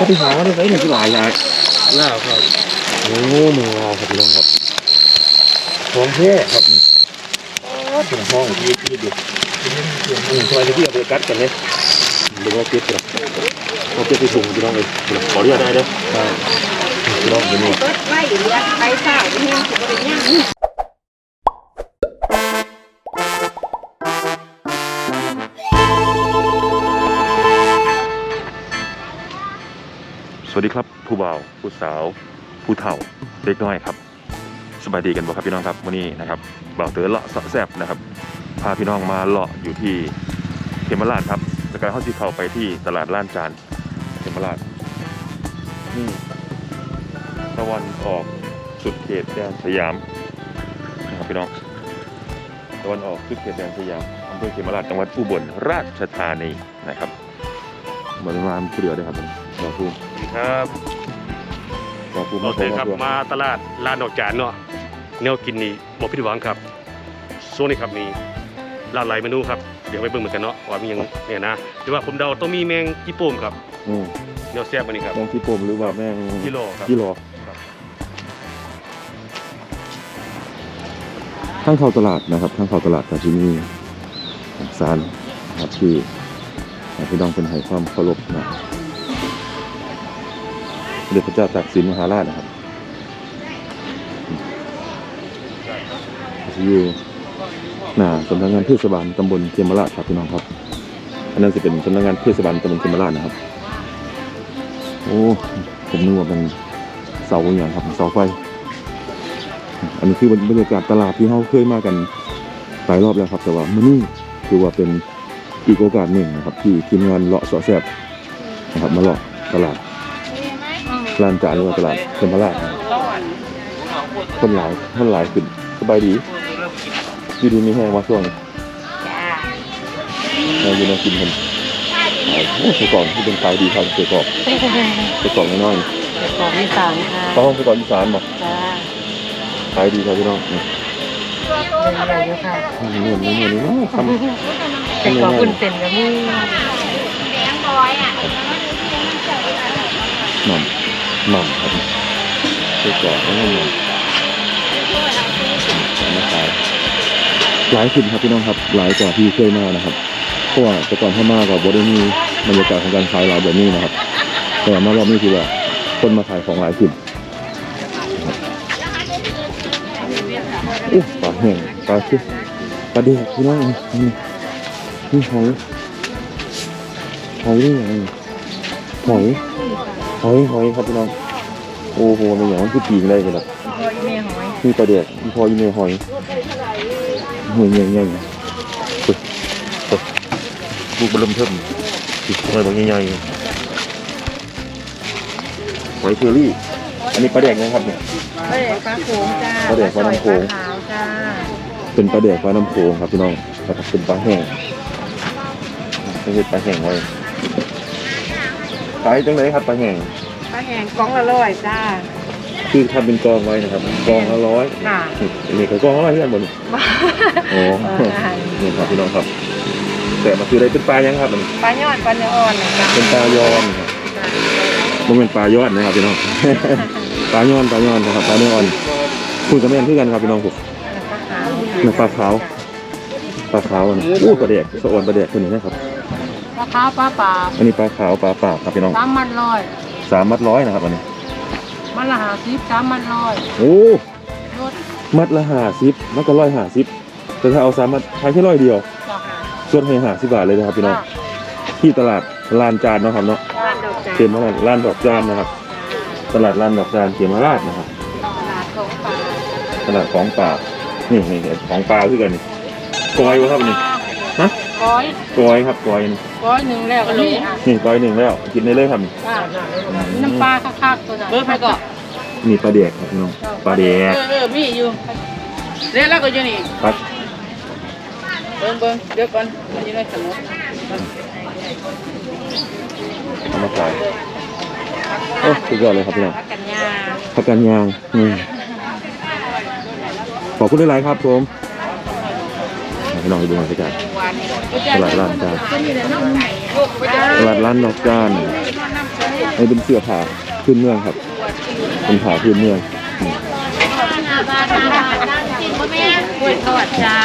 เขาไปหาได้ไหมเนี่ยที่หลายยายลาวครับโอ้มือวาวครับพี่น้องครับของแท้ครับนี่ถึงห้องที่ที่ดูอืมทำไมที่เอาไปกัดกันเนี่ยหรือว่าเก็บกันเขาเก็บไปถุงพี่น้องเลยขออนุญาตได้เด้อได้พี่น้องเดี๋ยวนี้เปิดไว้เรียกไปเศร้าเฮี วัสดีครับผู้บ่าวผู้สาว ผู้เฒ่าเด็กน้อยครับสบายดีกันบ่ครับพี่น้องครับวันนี้นะครับบ่าวเต๋อเลาะเสะแซบนะครับพาพี่น้องมาเลาะอยู่ที่เขมราชครับแล้วก็เข้าที่เขาไปที่ตลาดล้านจานเขมราชนี่ตะวันออกสุดเขตแดนสยามนะครับพี่น้องตะวันออกสุดเขตแดนสยามอำเภอเขมราชจังหวัดอุบลราชธานีนะครับบริมาผู้เดียวได้ครับผม บ่าวภูมิครับบ่าวภูมิโอเคครับตัวมาตลาดลานดอกจานเนาะแนวกินนี่บ่ผิดหวังครับช่วงนี้ครับมีหลากหลายเมนูครับเดี๋ยวไปเบิ่งเหมือนกันเนาะว่ามีหยังเนี่ยนะแต่ว่าผมเดาต้องมีแมงจีโป่มครับอืมแนวแซ่บอันนี้ครับแมงที่ปมหรือว่าแมงกิโลครับ กิโลครับ ข้างเข้าตลาดนะครับข้างเข้าตลาดกับที่นี่สารนะครับที่พี่น้องเป็นให้ความเคารพนะสม เด็จพระเจ้าตากสินมหาราชนะครับอยู่หน้าสำนักงานเทศบาลตำบลเขมราชครับพี่น้องครับ อันนั้นจะเป็นสำนักงานเทศบาลตำบลเขมราชนะครับ โอ้ผมนึกว่าเป็นเสาอย่างครับเสาไฟ อันนี้คือบรรยากาศตลาดที่เขาเคยมากันหลายรอบแล้วครับ แต่ว่ามื้อนี้คือว่าเป็นอีกโอกาสหนึ่งนะครับ ที่ทีมงานเลาะเสาะแซบนะครับมาเลาะตลาด ลานจานหรือว่าตลาดเทมพราชนะครับคนหลายคนหลายขึ้นสบายดีอยู่ดีมีแห้งมาช่วงนี้จ้าเราอยู่ในกินกันโอ้ใส่กล่องที่เป็นขายดีครับใส่กล่องใส่กล่องน้อยของอีสานค่ะๆเขาห้องใส่กล่องอีสานบอกจ้าขายดีครับพี่น้องนี่เป็นอะไรอยู่ค่ะเหมือนเหมือนเหมือนนี่เนาะทำเป็นของคุณเซ็นกับมือหม่ำ หม่ำครับใส่กล่องแล้วก็หม่ำมาขายหลายขึ้นครับพี่น้องครับหลายกว่าที่เคยมานะครับเพราะว่าแต่ก่อนเข้ามากับบริมีบรรยากาศของการขายหลายแบบนี้นะครับ แต่มารอบนี้คือว่าคนมาขายของหลายขึ้นอู้ปลาแห้งปลาชื่อปลาเด็กพี่น้องนี่นี่หอยหอยนี่ไงหอย หอยหอยครับพี่น้องโอ้โหมันอย่างมันคือปีกเลยครับพออีเมลหอยมีปลาเด็กมีพออีเมลหอยหอยใหญ่ๆเฮ้ยเฮ้ยลูกบอลมเทิมติดหอยบางใหญ่ๆหอยเชอรี่ อันนี้ปลาแดกนะครับเนี่ยปลาแดกปลาโขงจ้าปลาแดกปลาน้ำโขงปลาขาวจ้าเป็นปลาแดกปลาน้ำโขงครับพี่น้องแล้วก็เป็นปลาแห้งไม่ใช่ปลาแห้งไว้ขายจังเลยครับปลาแห้งปลาแห้งกล่องละร้อยจ้าคือทำเป็นกองไว้นะครับกองละร้อยค่ะนี่นี่ก็กองละร้อยที่อันบนโอ้นี่ครับพี่น้องครับ แต่มาคืออะไรเป็นปลายังครับมันปลาย่อนปลาเนื้ออ่อนนะจ้าเป็นปลายอนครับมันเป็นปลายอดนะครับพี่น้องปลายอนปลายอนนะครับปลาเนื้ออ่อนคุยกับแม่นเพื่อกันครับพี่น้องผมปลาขาวนี่ปลาขาวปลาขาวอันนี้อู้ปลาแดกสะออนปลาแดกตัวนี้นะครับ ปลาขาวปลาป่าอันนี้ปลาขาวปลาปากครับพี่น้องสามมันร้อยสามมัดร้อยนะครับอันนี้มันละหาสิบสามมันร้อยโอ้รถมัดละห้าสิบมัดก็ร้อยห้าสิบแต่ถ้าเอาสามมัดขายแค่ร้อยเดียวจ้าส่วนให้ห้าสิบบาทเลยนะครับพี่น้องที่ตลาดลานจานเนาะครับเนาะร้านดอกจานเขมราชลานดอกจานนะครับ ตลาดลานดอกจานเขมราชนะครับ ตลาดของป่าตลาดของป่านี่นี่ของป่าคือกันนี่กอยวะครับนี่ฮะ ก้อยกอยครับกอยนี่ก้อยหนึ่งแล้วก็นี่อะนี่กอยหนึ่งแล้ว กินได้เลยครับนี่น้ำปลาคักๆตัวนั้นเบอร์ไปก่อนนี่ปลาแดกครับพี่น้องปลาแดกเออเออมีอยู่เรียกแล้วก็อยู่นี่ปลาเบิ่งเบิ่งเดี๋ยวก่อนมันอยู่ในขนมเอามาขายโอ้สุดยอดเลยครับพี่น้องพักกันยาผักกันยางนี่ขอบคุณหลายๆครับผม พี่น้องดูบรรยากาศตลาดร้านจานตลาดร้านดอกจานตอันนี้เป็นเสื้อผ้าพื้นเมืองครับ เป็นผ้าพื้นเมือง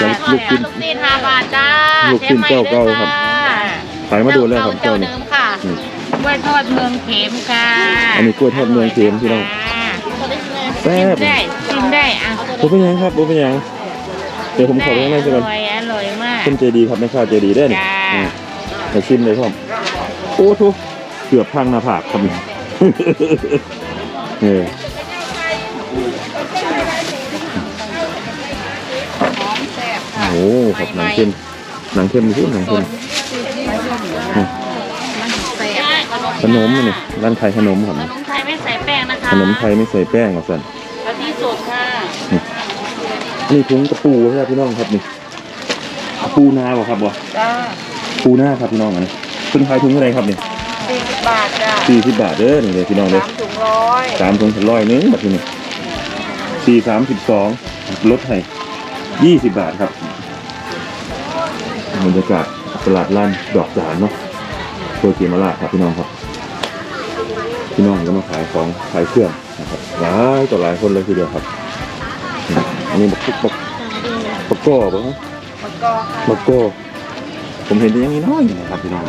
จะลูกชิ้นลูกชิ้นห้าบาทจ้าลูกชิ้นเจ้าเก่าครับขายมาดนแล้วครับเจ้าเนี่เดิมค่ะนี่กล้วยทอดเมืองเข็มค่ะ อันนี้กล้วยทอดเมืองเข็มพี่น้องแซ่ชิมบได้ชิมได้อะผมเป็นยังครับผมเป็นยังเดี๋ยวผมขอไปข้างในก่อน ร่อยอร่อยมากคนใจดีครับแม่ค้าใจดีได้อนี่จ้า อืมให้ชิมเลยครับโอ้ทุเกือบพังหน้าผากครับนี่ เออโอ้ครับหนังเข้มหนังเข้มนี่คือหนังเข้มอืมขนมนี่ร้านขายขนมครับขนมไทยไม่ใส่แป้งนะคะขนมไทยไม่ใส่แป้งหรอกสันกะทิสดค่ะ นี่ถุงกระปูครับพี่น้องครับนี่ ปูนาบ่ครับบ่จ้าปูนาครับพี่น้องอันนี้เป็นขายถุงเท่าไหรครับนี่สี่สิบบาทจ้าสี่สิบบาทเด้อนี่เลยพี่น้องเด้อสามถุงร้อยสามถุงถึงร้อยหนึงบัดทีนี้สี่สามสิบสองลดให้ยี่สิบบาทครับบรรยากาศตลาดล้านดอกจานเนาะตัวเกียมาลาครับพี่น้องครับ พี่น้องก็มาขายของขายเครื่องนะครับหลายต่อหลายคนเลยทีเดียวครับนี่อันนี้บักบักบักบักก้อปะฮะ มะกอกค่ะบักก้อผมเห็นแต่อยังนี้น้อยนะครับพี่น้อง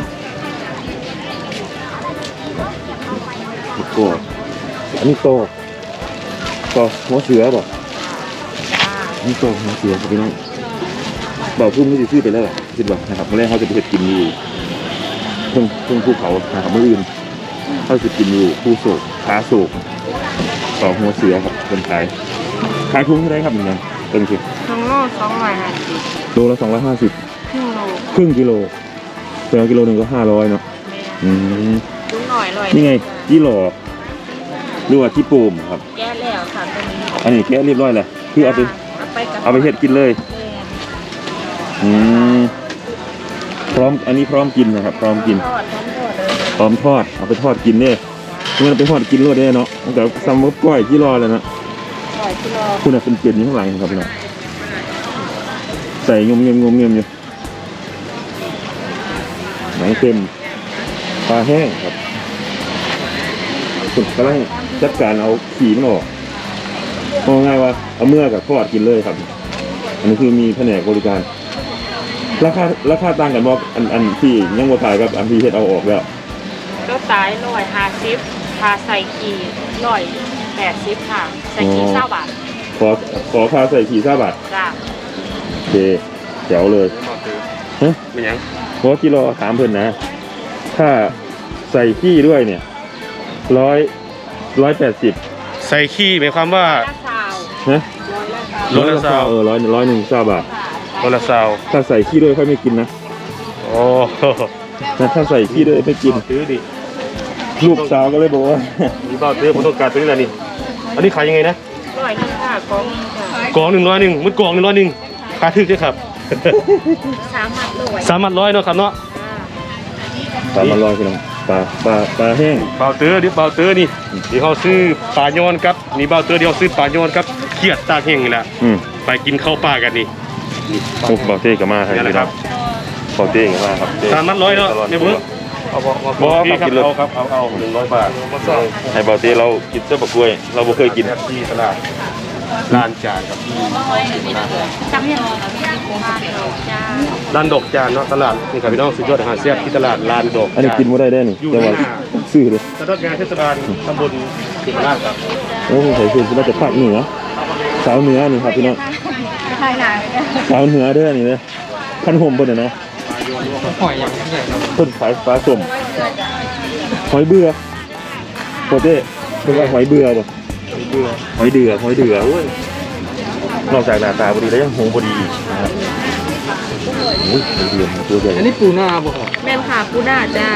บักก้ออันนี้โตโตหัวเสือบ่จ้าอันนี้โตหัวเสือครับพี่น้องเบาพุ่มก็จะซื้อไปแล้วล่ะคิดว่านะครับเมื่อแรกเขาจะไปเห็ดกินอยู่เพิ่งเพิ่งภูเขานะครับเมื่ออื่นเขาจะกินอยู่ภูโศกขาโศกต่อหัวเสือครับคนขายขายทุ่งเท่าไหรครับนี่นะ เป็นสิถุงโลสองร้อยห้าสิบโลละสองร้อยห้าสิบครึ่งโลครึ่งกิโลแต่กิโลหนึ่งก็ห้าร้อยเนาะอืมถุงหน่อยร้อยนี่ไงยี่หล่อหรือว่าที่ปูมครับ แก้แล้วค่ะตัวนี้อันนี้แกะเรียบร้อยแล้วคือเอาไปเอาไปกับเอาไปเฮ็ดกินเลยอืมพร้อมอันนี้พร้อมกินนะครับ พร้อมกิน ทอดทั้งหมดเลยพร้อมทอดเอาไปทอดกินเนี่ยมันเอาไปทอดกินรวดได้เนาะตั้งแต่ซัมมบก้อยที่รอแล้วนะร้อยกิโล คุณน่ะเป็นเกล็ดอยู่ข้างหลังครับพี่น้องใส่งมเงียมงมเงียมอยู่หนังเค็มปลาแห้งครับคุณกำลังจัดการเอาขีมันออกมองง่ายว่าเอาเมื่อกับทอดกินเลยครับ อันนี้คือมีแผนกบริการ ราคาราคาต่างกันบอกอันอันที่ยังบ่ขายกับอันที่เฮ็ดเอาออกแล้วก็ตายร้อยห้าสิบพาใส่กี่ร้อย แปดสิบค่ะ ใส่กี่อ๋อเก้าบาทขอขอพาใส่ขีซ่าบาทจ้าโอเคเจ๋วเลยฮะเป็นหยังเพราะกิโลถามเพิ่นนะ ถ้าใส่ขี้ด้วยเนี่ยร้อยร้อยแปดสิบใส่ขี้หมายความว่าละสาวนะโลละซาวเออร้อยร้อยหนึ่งเก้าบาทโลละซาวถ้าใส่ขี้ด้วยค่อยไม่กินนะโอ้นะถ้าใส่ขี้ด้วยไม่กินซื้อดิลูกสาวก็เลยบอกว่ามีเบ้าซื้อผมต้องการตัวนี้แหละนี่ อันนี้ขายยังไงนะร้อยหนึงค่ะกองหนึงค่ะกล่องหนึ่งร้อยหนึ่งมันกล่องหนึ่งร้อยหนึ่งขายถึกใช่ครับ สามพันร้อยสามพันร้อยเนาะครับเนาะปลามันลอยพี่น้องปลาปลาปลาแห้งเบาเตอร์ดิเบาเตอร์นี่เดี๋ยวเขาซื้อปลาโยนครับนี่เบาเตอร์เดี๋ยวเขาซื้อปลาโยนครับเขียดตากแห้งนี่แหละอืมไปกินข้าวปลากันนี่นี่โอ้บอเต้กับมาให้นี่แหละพี่คน้รัอบงบอเต้กับมาครับเต้ สามพันร้อยเนาะเนี่ยเบิ้ง เอาบ่บอคครัรับบกินเลยเอาครับเอาเอาหนึ่งร้อยบาทให้บอเต้เรากินเส้นบะกล้วย เราบ่เคยกินที่ตลาดร้านจานครับที่จำยังจ้าร้านดอกจานเนาะตลาดนี่ครับพี่น้องสุดยอดอาหารแซ่บที่ตลาดร้านดอกอันนี้จานกินบ่ได้ได้นี่อยู่แต่ว่าหน้า ซื้อเลยสำนักงานเทศบาลตำบลสิมราชครับโอ้ผมใส่ซื้อมาจากภาคเหนือสาวเหนือนี่ครับพี่น้องใช่ค่ะสาวเหนือเด้อนี่เด้อขันห่มเพิ่นน่ะนะ หอยอย่างใหญ่ครับเพิ่นขายปลาส้มหอยเบื่อโปเต้เพิ่นว่าหอยเบื่อบ่เบื่อหอยเดือหอยเดือโอ้ยนอกจากหน้าตาบ่ดีแล้วยังหูบ่ดีนะครับโอ้ยหอยเดือตัวใหญ่อันนี้ปูนาบ่ครับแม่นค่ะปูน่าจ้า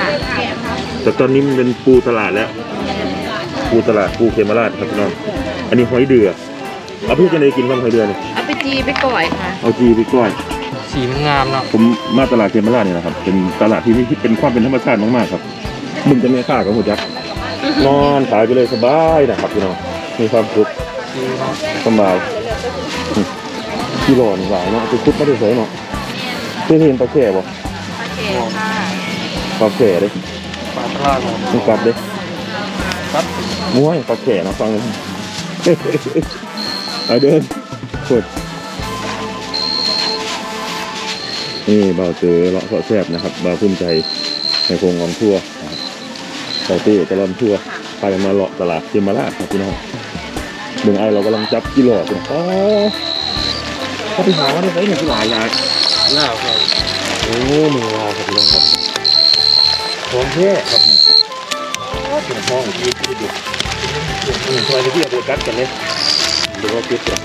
แต่ตอนนี้มันเป็นปูตลาดแล้ว ปูตลาดปูเขมราชครับพี่น้องอันนี้หอยเดือเอาพี่จะได้กินบ้างหอยเดือเนี่ยเอาไปจีไปก่อยค่ะ เอาจีไปก้อย สีมันงามเนาะผมมาตลาดเขมราชเนี่ยนะครับ เป็นตลาดที่นี่ที่เป็นความเป็นธรรมชาติมากๆครับมึงจะไม่ค่ากับหัวจักนอนขายไปเลยสบายนะครับพี่น้องมีความสุขสบายที่รอนี่หลายเนาะไปคุดไม่ได้ใส่เนาะเคยเห็นปลาแข่บ่ปลาเกค่ะปลาแข่เด้ปลาพลาดมันกลับเด้ครับมวยปลาแข่นะฟังไปเดินกด นี่เบาเจอเลาะเสาะแซบนะครับเบาภูมิใจในโครงกองทั่วนะครับเบาเต้ตลอดทั่วพากันมาเลาะตลาดเจมาราชครับพี่น้องเมืองไอเรากำลังจับกิโลกันอ๋อเขาไปหาว่าได้ไหมเนี่ยที่หลายยายน้าครับโอ้มือเราครับพี่น้องครับของแท้ครับเป็นห้องที่ที่ดูอืมทำไมที่เอาไปกัดกันเนี่ยดูว่าเก็บกัน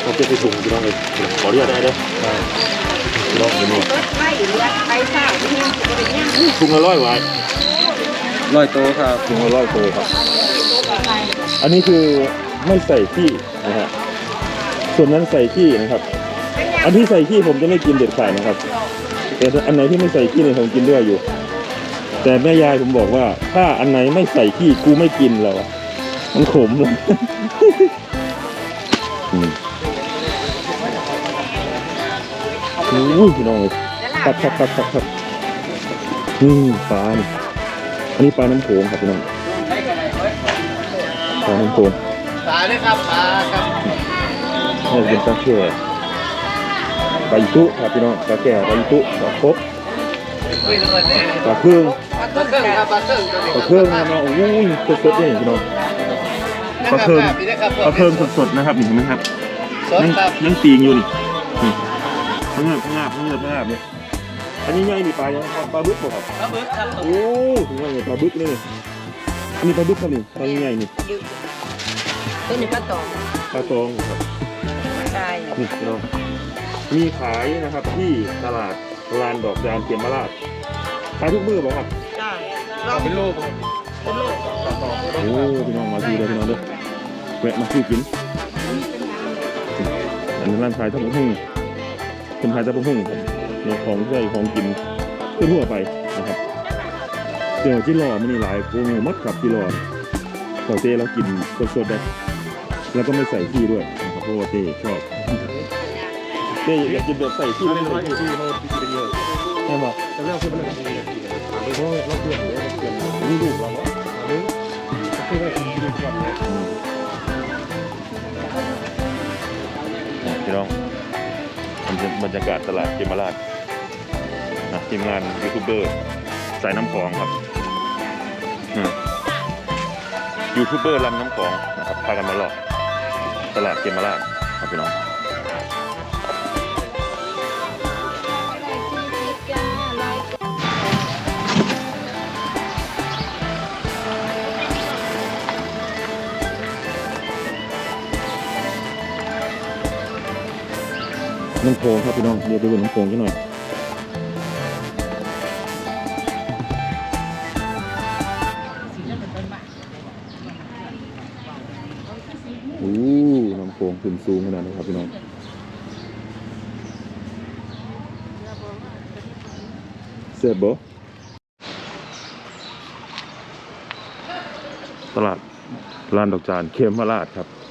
เขาเก็บไปถุงพี่น้องเลยขอเรียกได้เด้อ ได้พี่น้องพี่น้องไม่เหลือไปสาวที่ยังจะเป็นยังถุงละร้อยไว้ร้อยโตครับถุงละร้อยโตครับ อันนี้คือไม่ใส่ขี้นะฮะ ส่วนนั้นใส่ขี้นะครับ อันที่ใส่ขี้ผมจะไม่กินเด็ดขาดนะครับ แต่อันไหนที่ไม่ใส่ขี้เนี่ยผมกินด้วยอยู่ แต่แม่ยายผมบอกว่า ถ้าอันไหนไม่ใส่ขี้กูไม่กินแล้วอะมันขมเลย อุ้ยพี่น้องเลยครับครับครับครับครับนี่ปลานี่อันนี้ปลาน้ำโขงครับพี่น้องปลาน้ำโขงตาเลยครับตาครับนี่เป็นปลาแก่ปลาอิตุครับพี่น้องปลาแก่ปลาอิตุปลาครบปลาเครื่องปลาเครื่องครับปลาเครื่องปลาเครื่องนะโอ้ยสดๆเลยพี่น้องปลาเครื่องปลาเครื่องสดๆนะครับนี่เห็นไหมครับสดยังครับยังปีงอยู่นี่นี่ พังเงือบพังงาบพังเงือบพังงาบเนี่ยอันนี้ใหญ่นี่ปลายังปลาบึกบ่ครับปลาบึกครับโอ้ถึงว่าเนี่ยปลาบึกเลยนี่อันนี้ปลาบึกครับนี่ปลาใหญ่ๆนี่ตัวนี้ก็ต่อปลาตองครับใช่นี่พี่น้องมีขายนะครับที่ตลาดลานดอกยามเขียมมาราชขายทุกมื้อบ่ครับใช่เอาเป็นลูกเป็นโลกโอ้พี่น้องมาดูเลยพี่น้องเด้อแวะมาซื้อกินอันนี้ร้านขายทั้งหุ้ง เป็นขายทั้งหุ้งครับเนี่ยของใช้ของกินทั่วไปนะครับเดี๋ยวที่รอมันนี่หลายโอ้โหมัดขับที่รอเต่าเต้เรากินสดๆได้แล้วก็ไม่ใส่ขี้ด้วยนะครับเพราะว่าเต้ชอบเต้อยากกินแบบใส่ขี้ไม่ใส่ขี้เขาเป็นเยอะใช่ไหมแต่เรื่องคือมันเป็นยังไงเพราะเราเปลี่ยนเลยเราเปลี่ยนนี่ลูกเราเนาะคือว่ากินดีกว่าเนี่ยพี่น้อง บรรยากาศตลาดเกมราชนะทีมงานยูทูบเบอร์สายน้ำของครับยูทูบเบอร์ลำน้ำของนะครับพากันมาหลอกตลาดเกมราชครับพี่น้อง น้ำโพงครับพี่น้องเดี๋ยวไปดูน้ำโพงกันหน่อยโอ้น้ำโพงขึ้นสูงขนาดนี้ครับพี่น้องเสียบบ่ตลาดลานดอกจานเขมราชครับ